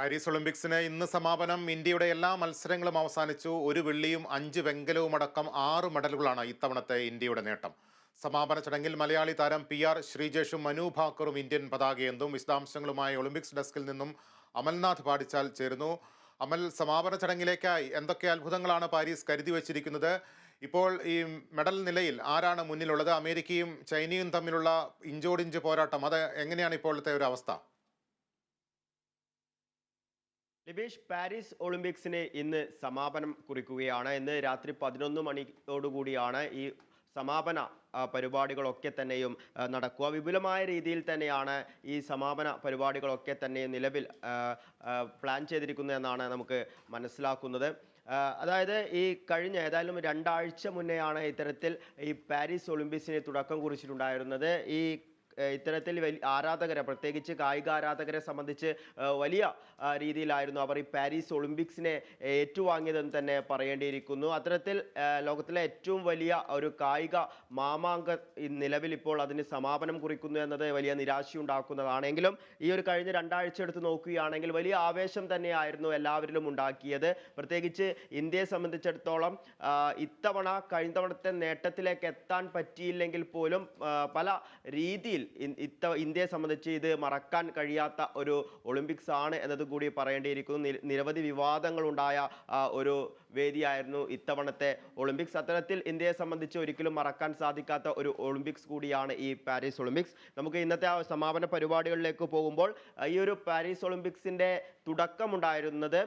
Paris ഒളിമ്പിക്സിന് ഇന്ന് സമാപനം. ഇന്ത്യയുടെ എല്ലാ മത്സരങ്ങളും അവസാനിച്ചു. ഒരു വെള്ളിയും അഞ്ച് വെങ്കലവും അടക്കം ആറ് മെഡലുകളാണ് ഇത്തവണത്തെ ഇന്ത്യയുടെ നേട്ടം. സമാപന ചടങ്ങിൽ മലയാളി താരം പി ആർ ശ്രീജേഷും മനു ഭാക്കറും ഇന്ത്യൻ പതാകയെന്തും വിശദാംശങ്ങളുമായി ഒളിമ്പിക്സ് ഡെസ്കിൽ നിന്നും അമൽനാഥ് പാടിച്ചാൽ ചേരുന്നു. അമൽ സമാപന ചടങ്ങിലേക്കായി എന്തൊക്കെ അത്ഭുതങ്ങളാണ് പാരീസ് കരുതി വച്ചിരിക്കുന്നത്? ഇപ്പോൾ ഈ മെഡൽ നിലയിൽ ആരാണ് മുന്നിലുള്ളത്? അമേരിക്കയും ചൈനയും തമ്മിലുള്ള ഇഞ്ചോടിഞ്ച് പോരാട്ടം അത് എങ്ങനെയാണ് ഇപ്പോഴത്തെ ഒരു അവസ്ഥ? ലിബീഷ് പാരീസ് ഒളിമ്പിക്സിന് ഇന്ന് സമാപനം കുറിക്കുകയാണ്. ഇന്ന് രാത്രി പതിനൊന്ന് മണിയോടുകൂടിയാണ് ഈ സമാപന പരിപാടികളൊക്കെ തന്നെയും നടക്കുക. വിപുലമായ രീതിയിൽ തന്നെയാണ് ഈ സമാപന പരിപാടികളൊക്കെ തന്നെ നിലവിൽ പ്ലാൻ ചെയ്തിരിക്കുന്നത് പ്ലാൻ ചെയ്തിരിക്കുന്നതെന്നാണ് നമുക്ക് മനസ്സിലാക്കുന്നത്. അതായത് ഈ കഴിഞ്ഞ ഏതായാലും രണ്ടാഴ്ച മുന്നെയാണ് ഇത്തരത്തിൽ ഈ പാരീസ് ഒളിമ്പിക്സിന് തുടക്കം കുറിച്ചിട്ടുണ്ടായിരുന്നത്. ഈ ഇത്തരത്തിൽ വലിയ ആരാധകരെ പ്രത്യേകിച്ച് കായിക ആരാധകരെ സംബന്ധിച്ച് വലിയ രീതിയിലായിരുന്നു അവർ ഈ പാരീസ് ഒളിമ്പിക്സിനെ ഏറ്റുവാങ്ങിയതെന്ന് തന്നെ പറയേണ്ടിയിരിക്കുന്നു. അത്തരത്തിൽ ലോകത്തിലെ ഏറ്റവും വലിയ ഒരു കായിക മാമാങ്ക നിലവിൽ ഇപ്പോൾ അതിന് സമാപനം കുറിക്കുന്നു എന്നത് വലിയ നിരാശയുണ്ടാക്കുന്നതാണെങ്കിലും ഈ ഒരു കഴിഞ്ഞ രണ്ടാഴ്ച എടുത്ത് നോക്കുകയാണെങ്കിൽ വലിയ ആവേശം തന്നെയായിരുന്നു എല്ലാവരിലും ഉണ്ടാക്കിയത്. പ്രത്യേകിച്ച് ഇന്ത്യയെ സംബന്ധിച്ചിടത്തോളം ഇത്തവണ കഴിഞ്ഞ തവണത്തെ നേട്ടത്തിലേക്ക് എത്താൻ പറ്റിയില്ലെങ്കിൽ പോലും പല രീതിയിൽ ഇത്ത ഇന്ത്യയെ സംബന്ധിച്ച് ഇത് മറക്കാൻ കഴിയാത്ത ഒരു ഒളിമ്പിക്സ് ആണ് എന്നത് കൂടി പറയേണ്ടിയിരിക്കുന്നു. നിരവധി വിവാദങ്ങളുണ്ടായ ഒരു വേദിയായിരുന്നു ഇത്തവണത്തെ ഒളിമ്പിക്സ്. അത്തരത്തിൽ ഇന്ത്യയെ സംബന്ധിച്ച് ഒരിക്കലും മറക്കാൻ സാധിക്കാത്ത ഒരു ഒളിമ്പിക്സ് കൂടിയാണ് ഈ പാരീസ് ഒളിമ്പിക്സ്. നമുക്ക് ഇന്നത്തെ ആ സമാപന പരിപാടികളിലേക്ക് പോകുമ്പോൾ ഈ ഒരു പാരീസ് ഒളിമ്പിക്സിന്റെ തുടക്കമുണ്ടായിരുന്നത്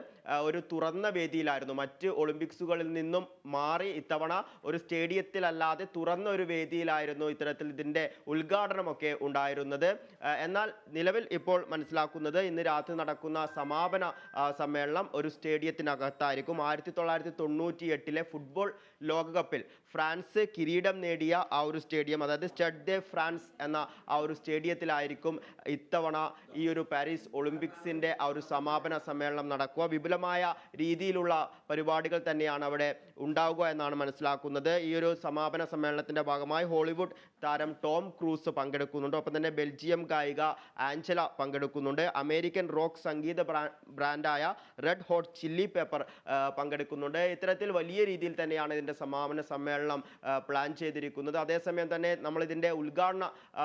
ഒരു തുറന്ന വേദിയിലായിരുന്നു. മറ്റ് ഒളിമ്പിക്സുകളിൽ നിന്നും മാറി ഇത്തവണ ഒരു സ്റ്റേഡിയത്തിലല്ലാതെ തുറന്ന ഒരു വേദിയിലായിരുന്നു ഇത്തരത്തിൽ ഇതിന്റെ ഉദ്ഘാടനമൊക്കെ ഉണ്ടായിരുന്നത്. എന്നാൽ നിലവിൽ ഇപ്പോൾ മനസ്സിലാക്കുന്നത് ഇന്ന് രാത്രി നടക്കുന്ന സമാപന സമ്മേളനം ഒരു സ്റ്റേഡിയത്തിനകത്തായിരിക്കും. ആയിരത്തി തൊള്ളായിരത്തി തൊണ്ണൂറ്റി എട്ടിലെ ഫുട്ബോൾ ലോകകപ്പിൽ ഫ്രാൻസ് കിരീടം നേടിയ ആ ഒരു സ്റ്റേഡിയം അതായത് സ്റ്റഡ് ദേ ഫ്രാൻസ് എന്ന ആ ഒരു സ്റ്റേഡിയത്തിലായിരിക്കും ഇത്തവണ ഈ ഒരു പാരീസ് ഒളിമ്പിക്സിന്റെ ആ ഒരു സമാപന സമ്മേളനം നടക്കുക. വിപുലമായ രീതിയിലുള്ള പരിപാടികൾ തന്നെയാണ് അവിടെ ഉണ്ടാവുക എന്നാണ് മനസ്സിലാക്കുന്നത്. ഈ ഒരു സമാപന സമ്മേളനത്തിന്റെ ഭാഗമായി ഹോളിവുഡ് താരം ടോം ക്രൂസ് പങ്കെടുക്കുന്നുണ്ട്. ഒപ്പം തന്നെ ബെൽജിയം ഗായിക ആഞ്ചല പങ്കെടുക്കുന്നുണ്ട്. അമേരിക്കൻ റോക്ക് സംഗീത ബ്രാ- ബ്രാൻഡായ റെഡ് ഹോട്ട് ചില്ലി പേപ്പർ ആ, പങ്കെടുക്കുന്നുണ്ട് ഇത്തരത്തിൽ വലിയ രീതിയിൽ തന്നെയാണ് ഇതിന്റെ സമാപന സമ്മേളനം പ്ലാൻ ചെയ്തിരിക്കുന്നത്. അതേസമയം തന്നെ നമ്മളിതിന്റെ ഉദ്ഘാടന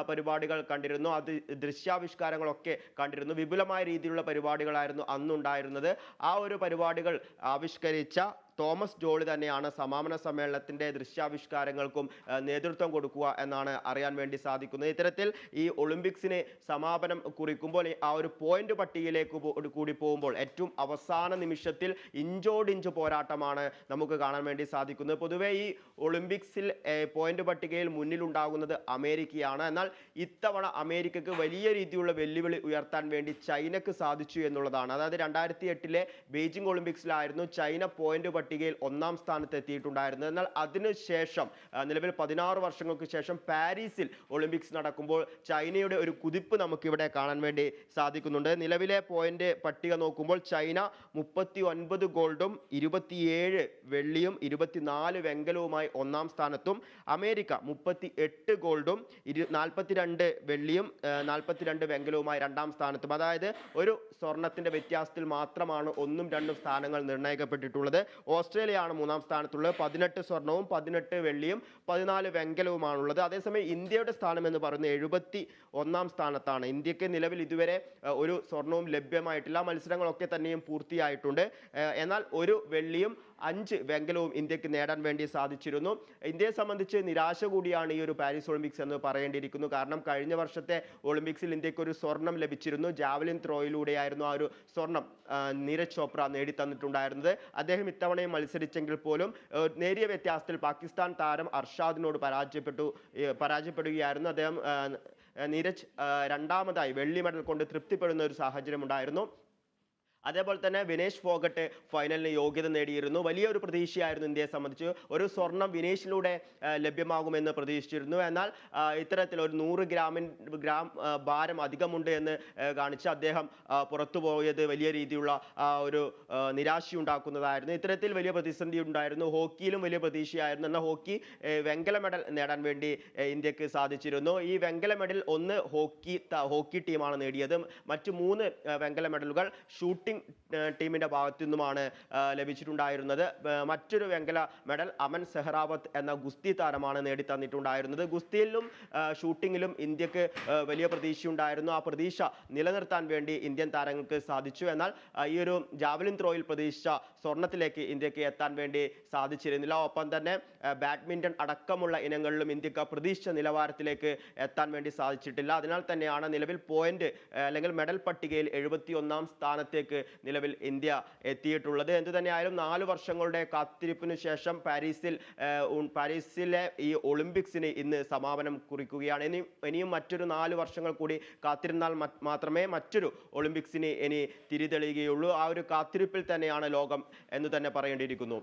പരിപാടികൾ കണ്ടിരുന്നു. അത് ദൃശ്യാവിഷ്കാരങ്ങളൊക്കെ കണ്ടിരുന്നു. വിപുലമായ രീതിയിലുള്ള പരിപാടികളായിരുന്നു അന്നുണ്ടായിരുന്നത്. ആ ഒരു പരിപാടികൾ ആവിഷ്കരിച്ച തോമസ് ജോളി തന്നെയാണ് സമാപന സമ്മേളനത്തിന്റെ ദൃശ്യാവിഷ്കാരങ്ങൾക്കും നേതൃത്വം കൊടുക്കുക എന്നാണ് അറിയാൻ വേണ്ടി സാധിക്കുന്നത്. ഇത്തരത്തിൽ ഈ ഒളിമ്പിക്സിന് സമാപനം കുറിക്കുമ്പോൾ ആ ഒരു പോയിന്റ് പട്ടികയിലേക്ക് കൂടി പോകുമ്പോൾ ഏറ്റവും അവസാന നിമിഷത്തിൽ ഇഞ്ചോടിഞ്ച് പോരാട്ടമാണ് നമുക്ക് കാണാൻ വേണ്ടി സാധിക്കുന്നത്. പൊതുവേ ഈ ഒളിമ്പിക്സിൽ പോയിന്റ് പട്ടികയിൽ മുന്നിലുണ്ടാകുന്നത് അമേരിക്കയാണ്. എന്നാൽ ഇത്തവണ അമേരിക്കക്ക് വലിയ രീതിയിലുള്ള വെല്ലുവിളി ഉയർത്താൻ വേണ്ടി ചൈനക്ക് സാധിച്ചു എന്നുള്ളതാണ്. അതായത് രണ്ടായിരത്തി എട്ടിലെ ബീജിംഗ് ഒളിമ്പിക്സിലായിരുന്നു ചൈന പോയിന്റ് പട്ടികയിൽ ഒന്നാം സ്ഥാനത്ത് എത്തിയിട്ടുണ്ടായിരുന്നത് എന്നാൽ അതിനുശേഷം നിലവിൽ പതിനാറ് വർഷങ്ങൾക്ക് ശേഷം പാരീസിൽ ഒളിമ്പിക്സ് നടക്കുമ്പോൾ ചൈനയുടെ ഒരു കുതിപ്പ് നമുക്കിവിടെ കാണാൻ വേണ്ടി സാധിക്കുന്നുണ്ട്. നിലവിലെ പോയിന്റ് പട്ടിക നോക്കുമ്പോൾ ചൈന മുപ്പത്തി ഒൻപത് ഗോൾഡും ഇരുപത്തിയേഴ് വെള്ളിയും ഇരുപത്തിനാല് വെങ്കലവുമായി ഒന്നാം സ്ഥാനത്തും അമേരിക്ക മുപ്പത്തി എട്ട് ഗോൾഡും ഇരു നാൽപ്പത്തിരണ്ട് വെള്ളിയും നാൽപ്പത്തിരണ്ട് വെങ്കലവുമായി രണ്ടാം സ്ഥാനത്തും. അതായത് ഒരു സ്വർണത്തിന്റെ വ്യത്യാസത്തിൽ മാത്രമാണ് ഒന്നും രണ്ടും സ്ഥാനങ്ങൾ നിർണയിക്കപ്പെട്ടിട്ടുള്ളത് ഓസ്ട്രേലിയയാണ് മൂന്നാം സ്ഥാനത്തുള്ളത്. പതിനെട്ട് സ്വർണവും പതിനെട്ട് വെള്ളിയും പതിനാല് വെങ്കലവുമാണുള്ളത്. അതേസമയം ഇന്ത്യയുടെ സ്ഥാനം എന്ന് പറയുന്നത് എഴുപത്തി ഒന്നാം സ്ഥാനത്താണ്. ഇന്ത്യയ്ക്ക് നിലവിൽ ഇതുവരെ ഒരു സ്വർണവും ലഭ്യമായിട്ടില്ല. മത്സരങ്ങളൊക്കെ തന്നെയും പൂർത്തിയായിട്ടുണ്ട്. എന്നാൽ ഒരു വെള്ളിയും അഞ്ച് വെങ്കലവും ഇന്ത്യയ്ക്ക് നേടാൻ വേണ്ടി സാധിച്ചിരുന്നു. ഇന്ത്യയെ സംബന്ധിച്ച് നിരാശ കൂടിയാണ് ഈ ഒരു പാരീസ് ഒളിമ്പിക്സ് എന്ന് പറയേണ്ടിയിരിക്കുന്നു. കാരണം കഴിഞ്ഞ വർഷത്തെ ഒളിമ്പിക്സിൽ ഇന്ത്യയ്ക്ക് ഒരു സ്വർണം ലഭിച്ചിരുന്നു. ജാവലിൻ ത്രോയിലൂടെയായിരുന്നു ആ ഒരു സ്വർണം നീരജ് ചോപ്ര നേടിത്തന്നിട്ടുണ്ടായിരുന്നത്. അദ്ദേഹം ഇത്തവണയും മത്സരിച്ചെങ്കിൽ പോലും നേരിയ വ്യത്യാസത്തിൽ പാകിസ്ഥാൻ താരം അർഷാദിനോട് പരാജയപ്പെട്ടു പരാജയപ്പെടുകയായിരുന്നു. അദ്ദേഹം നീരജ് രണ്ടാമതായി വെള്ളി മെഡൽ കൊണ്ട് തൃപ്തിപ്പെടുന്ന ഒരു സാഹചര്യം ഉണ്ടായിരുന്നു അതേപോലെ തന്നെ വിനേഷ് ഫോഗട്ട് ഫൈനലിന് യോഗ്യത നേടിയിരുന്നു. വലിയൊരു പ്രതീക്ഷയായിരുന്നു ഇന്ത്യയെ സംബന്ധിച്ച്. ഒരു സ്വർണം വിനേഷിലൂടെ ലഭ്യമാകുമെന്ന് പ്രതീക്ഷിച്ചിരുന്നു. എന്നാൽ ഇത്തരത്തിൽ ഒരു നൂറ് ഗ്രാമിൻ ഗ്രാം ഭാരം അധികമുണ്ട് എന്ന് കാണിച്ച് അദ്ദേഹം പുറത്തു പോയത് വലിയ രീതിയിലുള്ള ഒരു നിരാശ നിരാശയുണ്ടാക്കുന്നതായിരുന്നു. ഇത്തരത്തിൽ വലിയ പ്രതിസന്ധി ഉണ്ടായിരുന്നു. ഹോക്കിയിലും വലിയ പ്രതീക്ഷയായിരുന്നു. എന്നാൽ ഹോക്കി വെങ്കല മെഡൽ നേടാൻ വേണ്ടി ഇന്ത്യയ്ക്ക് സാധിച്ചിരുന്നു. ഈ വെങ്കല മെഡൽ ഒന്ന് ഹോക്കി ഹോക്കി ടീമാണ് നേടിയത്. മറ്റ് മൂന്ന് വെങ്കല മെഡലുകൾ ഷൂട്ടിംഗ് ഷൂട്ടിംഗ് ടീമിന്റെ ഭാഗത്തു നിന്നുമാണ് ലഭിച്ചിട്ടുണ്ടായിരുന്നത്. മറ്റൊരു വെങ്കല മെഡൽ അമൻ സെഹ്റാവത്ത് എന്ന ഗുസ്തി താരമാണ് നേടിത്തന്നിട്ടുണ്ടായിരുന്നത്. ഗുസ്തിയിലും ഷൂട്ടിങ്ങിലും ഇന്ത്യയ്ക്ക് വലിയ പ്രതീക്ഷയുണ്ടായിരുന്നു. ആ പ്രതീക്ഷ നിലനിർത്താൻ വേണ്ടി ഇന്ത്യൻ താരങ്ങൾക്ക് സാധിച്ചു. എന്നാൽ ഈ ഒരു ജാവലിൻ ത്രോയിൽ പ്രതീക്ഷിച്ച സ്വർണത്തിലേക്ക് ഇന്ത്യയ്ക്ക് എത്താൻ വേണ്ടി സാധിച്ചിരുന്നില്ല. ഒപ്പം തന്നെ ബാഡ്മിന്റൺ അടക്കമുള്ള ഇനങ്ങളിലും ഇന്ത്യയ്ക്ക് പ്രതീക്ഷ നിലവാരത്തിലേക്ക് എത്താൻ വേണ്ടി സാധിച്ചിട്ടില്ല. അതിനാൽ തന്നെയാണ് നിലവിൽ പോയിന്റ് അല്ലെങ്കിൽ മെഡൽ പട്ടികയിൽ എഴുപത്തി ഒന്നാം സ്ഥാനത്തേക്ക് നിലവിൽ ഇന്ത്യ എത്തിയിട്ടുള്ളത്. എന്തുതന്നെയായാലും നാല് വർഷങ്ങളുടെ കാത്തിരിപ്പിന് ശേഷം പാരീസിൽ പാരീസിലെ ഈ ഒളിമ്പിക്സിന് ഇന്ന് സമാപനം കുറിക്കുകയാണ്. ഇനി ഇനിയും മറ്റൊരു നാല് വർഷങ്ങൾ കൂടി കാത്തിരുന്നാൽ മാത്രമേ മറ്റൊരു ഒളിമ്പിക്സിന് ഇനി തിരിതെളിയുകയുള്ളൂ. ആ ഒരു കാത്തിരിപ്പിൽ തന്നെയാണ് ലോകം എന്ന് തന്നെ പറയേണ്ടിയിരിക്കുന്നു.